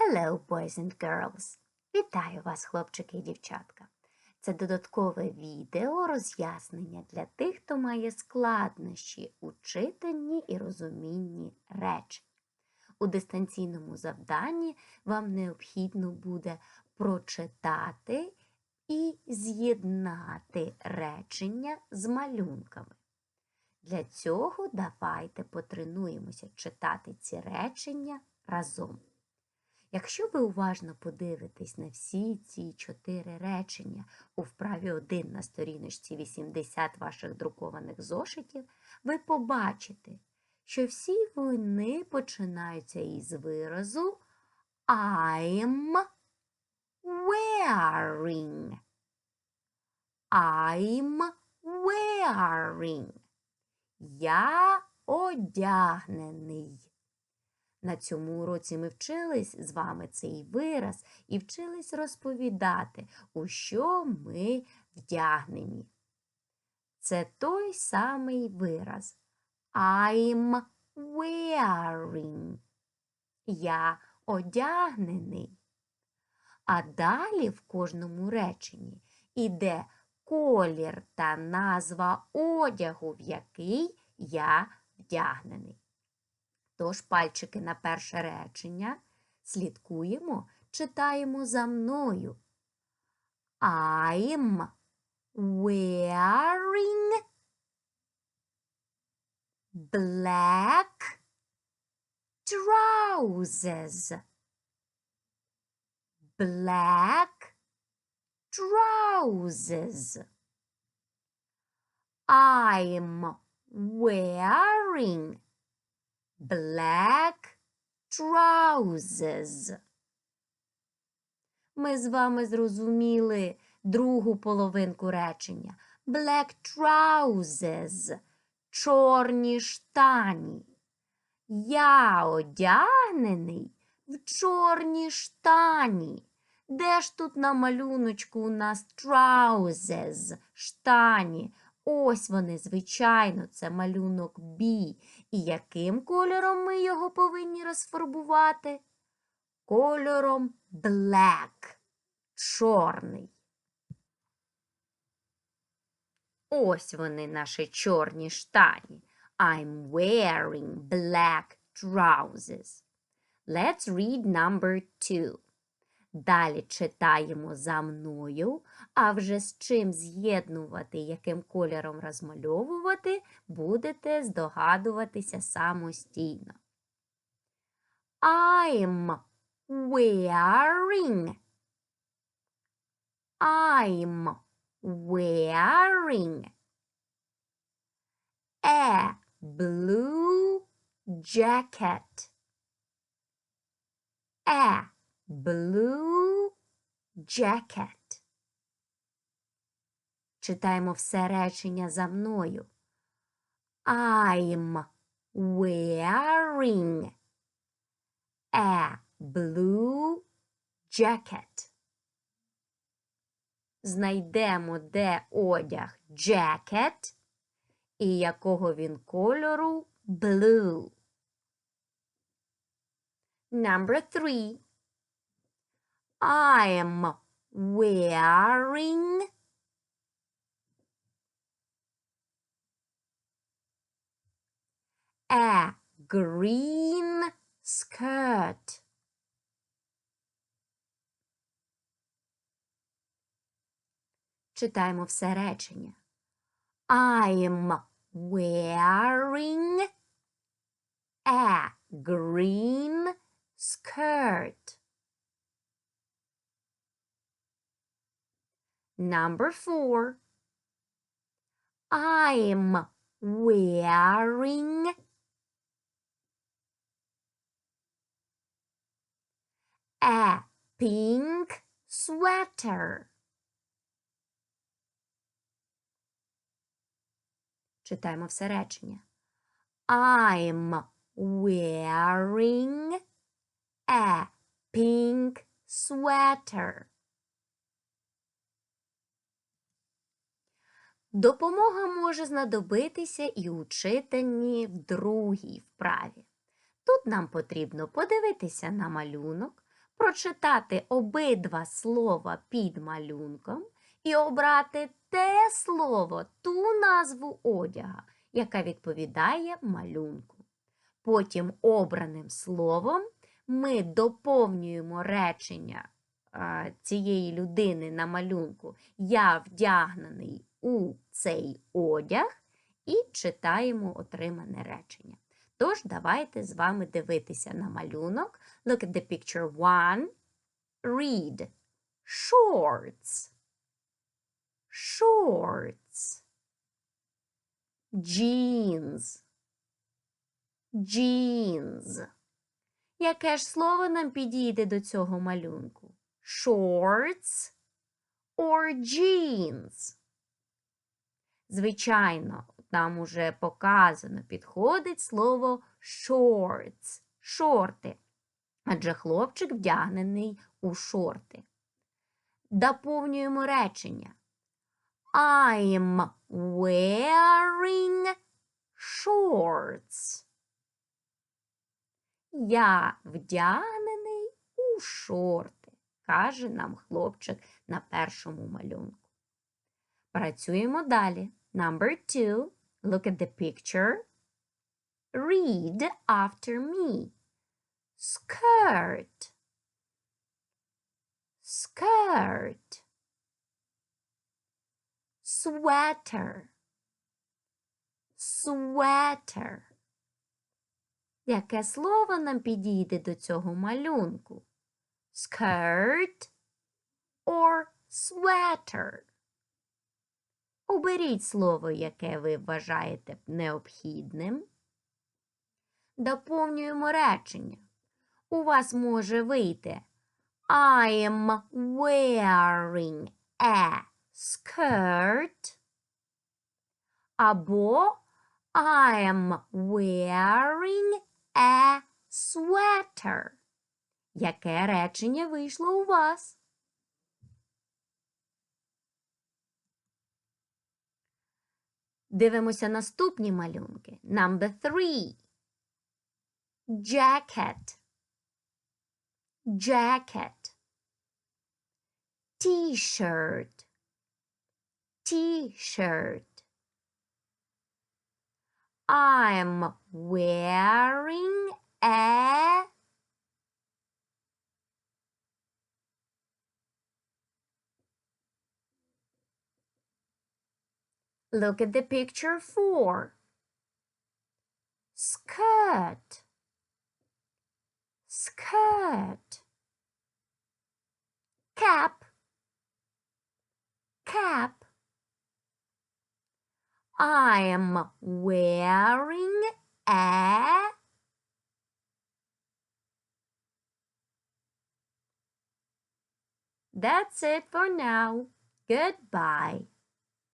Hello, boys and girls! Вітаю вас, хлопчики і дівчатка! Це додаткове відео роз'яснення для тих, хто має складнощі у читанні і розумінні речень. У дистанційному завданні вам необхідно буде прочитати і з'єднати речення з малюнками. Для цього давайте потренуємося читати ці речення разом. Якщо ви уважно подивитесь на всі ці чотири речення у вправі 1 на сторіночці 80 ваших друкованих зошитів, ви побачите, що всі вони починаються із виразу I'm wearing. I'm wearing. Я одягнений. На цьому уроці ми вчились з вами цей вираз і вчились розповідати, у що ми вдягнені. Це той самий вираз. I'm wearing. Я одягнений. А далі в кожному реченні іде колір та назва одягу, в який я вдягнений. Тож пальчики на перше речення слідкуємо, читаємо за мною. I'm wearing black trousers. Black trousers. I'm wearing black trousers. Ми з вами зрозуміли другу половинку речення. Black trousers. Чорні штані. Я одягнений в чорні штані. Де ж тут на малюночку у нас trousers, штані? Ось вони, звичайно, це малюнок B. І яким кольором ми його повинні розфарбувати? Кольором black, чорний. Ось вони, наші чорні штані. I'm wearing black trousers. Let's read number two. Далі читаємо за мною, а вже з чим з'єднувати, яким кольором розмальовувати, будете здогадуватися самостійно. I'm wearing. I'm wearing a blue jacket. A blue jacket. Читаємо все речення за мною. I'm wearing a blue jacket. Знайдемо, де одяг jacket і якого він кольору blue. Number three. I'm wearing a green skirt. Читаємо все речення. I'm wearing Number four. I'm wearing a pink sweater. Читаємо все речення. I'm wearing a pink sweater. Допомога може знадобитися і у читанні в другій вправі. Тут нам потрібно подивитися на малюнок, прочитати обидва слова під малюнком і обрати те слово, ту назву одяга, яка відповідає малюнку. Потім обраним словом ми доповнюємо речення цієї людини на малюнку Я вдягнений у цей одяг і читаємо отримане речення. Тож, давайте з вами дивитися на малюнок. Look at the picture one. Read. Shorts. Shorts. Jeans. Jeans. Яке ж слово нам підійде до цього малюнку? Shorts or jeans? Звичайно, там уже показано, підходить слово shorts, шорти. Адже хлопчик вдягнений у шорти. Доповнюємо речення. I'm wearing shorts. Я вдягнений у шорти, каже нам хлопчик на першому малюнку. Працюємо далі. Number two. Look at the picture. Read after me. Skirt. Skirt. Sweater. Sweater. Яке слово нам підійде до цього малюнку? Skirt or sweater? Оберіть слово, яке ви вважаєте необхідним. Доповнюємо речення. У вас може вийти I am wearing a skirt. Або I am wearing a sweater. Яке речення вийшло у вас? Дивимося наступні малюнки. Number three. Jacket. Jacket. T-shirt. T-shirt. I'm wearing a Look at the picture four. Skirt. Skirt. Cap. Cap. I am wearing a That's it for now. Goodbye.